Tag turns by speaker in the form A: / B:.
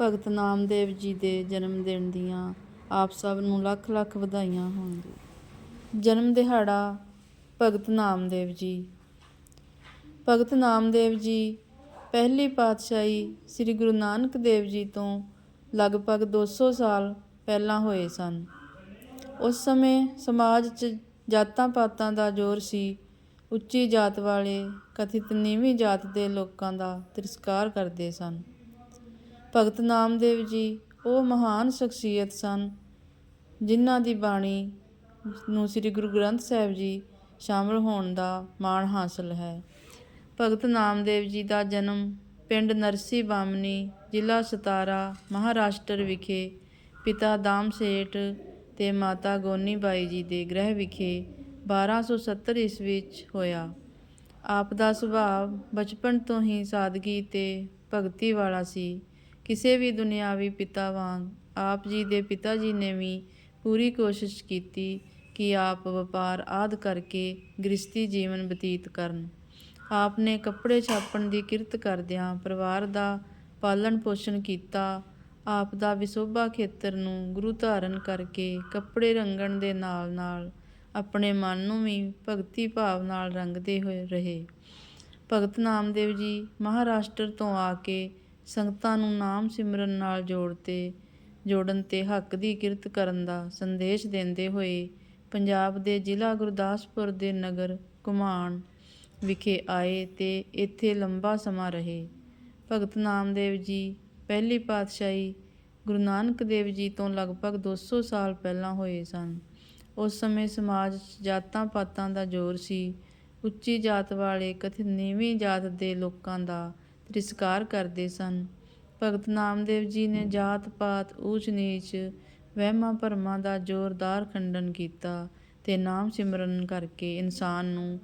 A: ਭਗਤ ਨਾਮਦੇਵ ਜੀ ਦੇ ਜਨਮ ਦਿਨ ਦੀਆਂ ਆਪ ਸਭ ਨੂੰ ਲੱਖ ਲੱਖ ਵਧਾਈਆਂ ਹੋਣ ਜਨਮ ਦਿਹਾੜਾ ਭਗਤ ਨਾਮਦੇਵ ਜੀ। ਭਗਤ ਨਾਮਦੇਵ ਜੀ ਪਹਿਲੀ ਪਾਤਸ਼ਾਹੀ ਸ੍ਰੀ ਗੁਰੂ ਨਾਨਕ ਦੇਵ ਜੀ ਤੋਂ ਲਗਭਗ 200 ਸਾਲ ਪਹਿਲਾਂ ਹੋਏ ਸਨ। ਉਸ ਸਮੇਂ ਸਮਾਜ 'ਚ ਜਾਤਾਂ ਪਾਤਾਂ ਦਾ ਜ਼ੋਰ ਸੀ। ਉੱਚੀ ਜਾਤ ਵਾਲੇ ਕਥਿਤ ਨੀਵੀਂ ਜਾਤ ਦੇ ਲੋਕਾਂ ਦਾ ਤਿਰਸਕਾਰ ਕਰਦੇ ਸਨ। ਭਗਤ ਨਾਮਦੇਵ ਜੀ, ਉਹ ਮਹਾਨ ਸ਼ਖਸੀਅਤ ਸਨ, ਜਿਨ੍ਹਾਂ ਦੀ ਬਾਣੀ ਨੂੰ ਸ੍ਰੀ ਗੁਰੂ ਗ੍ਰੰਥ ਸਾਹਿਬ ਜੀ ਸ਼ਾਮਲ ਹੋਣ ਦਾ ਮਾਣ ਹਾਸਲ ਹੈ। ਭਗਤ ਨਾਮਦੇਵ ਜੀ ਦਾ ਜਨਮ ਪਿੰਡ ਨਰਸੀ ਬਾਮਨੀ, ਜ਼ਿਲ੍ਹਾ ਸਤਾਰਾ, ਮਹਾਰਾਸ਼ਟਰ ਵਿਖੇ ਪਿਤਾ ਦਾਮ ਸੇਠ ਤੇ ਮਾਤਾ ਗੋਨੀ ਬਾਈ ਜੀ ਦੇ ਗ੍ਰਹਿ ਵਿਖੇ 1270 ਈਸਵੀ ਵਿੱਚ ਹੋਇਆ। ਆਪ ਦਾ ਸੁਭਾਅ ਬਚਪਨ ਤੋਂ ਹੀ ਸਾਦਗੀ ਤੇ ਭਗਤੀ ਵਾਲਾ ਸੀ। ਕਿਸੇ ਵੀ ਦੁਨਿਆਵੀ ਪਿਤਾ ਵਾਂਗ ਆਪ ਜੀ ਦੇ ਪਿਤਾ ਜੀ ਨੇ ਵੀ ਪੂਰੀ ਕੋਸ਼ਿਸ਼ ਕੀਤੀ ਕਿ ਆਪ ਵਪਾਰ ਆਦ ਕਰਕੇ ਗ੍ਰਸਤੀ ਜੀਵਨ ਬਤੀਤ ਕਰਨ। ਆਪ ਨੇ ਕੱਪੜੇ ਛਾਪਣ ਦੀ ਕਿਰਤ ਕਰਦਿਆਂ ਪਰਿਵਾਰ ਦਾ ਪਾਲਣ ਪੋਸ਼ਣ ਕੀਤਾ। ਆਪ ਦਾ ਵਿਸੋਭਾ ਖੇਤਰ ਨੂੰ ਗੁਰੂ ਧਾਰਨ ਕਰਕੇ ਕੱਪੜੇ ਰੰਗਣ ਦੇ ਨਾਲ ਨਾਲ ਆਪਣੇ ਮਨ ਨੂੰ ਵੀ ਭਗਤੀ ਭਾਵ ਨਾਲ ਰੰਗਦੇ ਹੋਏ ਰਹੇ। ਭਗਤ ਨਾਮਦੇਵ ਜੀ ਮਹਾਰਾਸ਼ਟਰ ਤੋਂ ਆ ਕੇ ਸੰਗਤਾਂ ਨੂੰ ਨਾਮ ਸਿਮਰਨ ਨਾਲ ਜੋੜਤੇ, ਜੋੜਨ ਤੇ ਹੱਕ ਦੀ ਕਿਰਤ ਕਰਨ ਦਾ ਸੰਦੇਸ਼ ਦਿੰਦੇ ਹੋਏ ਪੰਜਾਬ ਦੇ ਜ਼ਿਲ੍ਹਾ ਗੁਰਦਾਸਪੁਰ ਦੇ ਨਗਰ ਘੁਮਾਣ ਵਿਖੇ ਆਏ ਤੇ ਇੱਥੇ ਲੰਬਾ ਸਮਾਂ ਰਹੇ। ਭਗਤ ਨਾਮਦੇਵ ਜੀ, ਪਹਿਲੀ ਪਾਤਸ਼ਾਹੀ ਗੁਰੂ ਨਾਨਕ ਦੇਵ ਜੀ ਤੋਂ ਲਗਭਗ 200 ਸਾਲ ਪਹਿਲਾਂ ਹੋਏ ਸਨ। ਉਸ ਸਮੇਂ ਸਮਾਜ 'ਚ ਜਾਤਾਂ ਪਾਤਾਂ ਦਾ ਜ਼ੋਰ ਸੀ। ਉੱਚੀ ਜਾਤ ਵਾਲੇ ਕਥਿਤ ਨੀਵੀਂ ਜਾਤ ਦੇ ਲੋਕਾਂ ਦਾ ਤਿਰਸਕਾਰ ਕਰਦੇ ਸਨ। ਭਗਤ ਨਾਮਦੇਵ ਜੀ ਨੇ ਜਾਤ ਪਾਤ, ਊਚ ਨੀਚ, ਵਹਿਮਾਂ ਭਰਮਾਂ ਦਾ ਜ਼ੋਰਦਾਰ ਖੰਡਨ ਕੀਤਾ ਤੇ ਨਾਮ ਸਿਮਰਨ ਕਰਕੇ ਇਨਸਾਨ ਨੂੰ